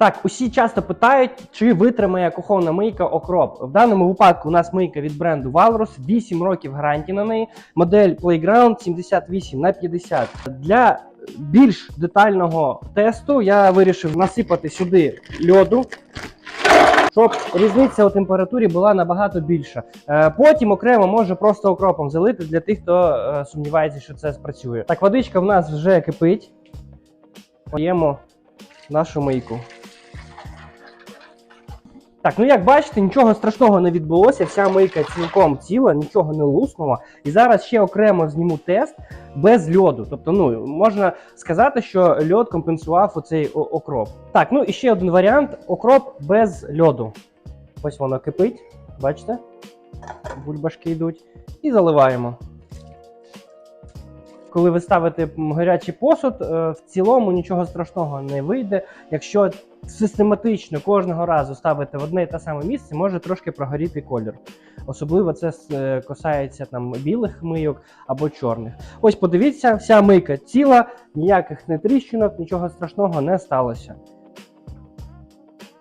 Так, усі часто питають, чи витримає кухонна мийка окроп. В даному випадку у нас мийка від бренду Walrus, 8 років гарантії на неї. Модель Playground 78 на 50. Для більш детального тесту я вирішив насипати сюди льоду. Щоб різниця у температурі була набагато більша. Е, Потім окремо може просто окропом залити для тих, хто е, сумнівається, що це спрацює. Так, водичка в нас вже кипить. Поємо нашу мийку. Так, ну як бачите, нічого страшного не відбулося. Вся мийка цілком ціла, нічого не луснуло. І зараз ще окремо зніму тест без льоду. Тобто, ну можна сказати, що льод компенсував оцей окроп. Так, ну і ще один варіант: окроп без льоду. Ось воно кипить, бачите? Бульбашки йдуть. І заливаємо. Коли ви ставите гарячий посуд, е, в цілому нічого страшного не вийде. Якщо систематично кожного разу ставити в одне і те саме місце, може трошки прогоріти колір. Особливо це е, касається там білих мийок або чорних. Ось подивіться, вся мийка ціла, ніяких не тріщинок, нічого страшного не сталося.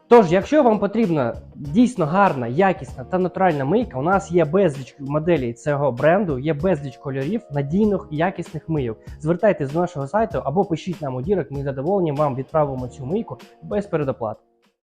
Тож, якщо вам потрібна дійсно гарна, якісна та натуральна мийка, у нас є безліч моделей цього бренду, є безліч кольорів, надійних і якісних мийок. Звертайтесь до нашого сайту або пишіть нам у дірок, ми задоволені вам відправимо цю мийку без передоплат.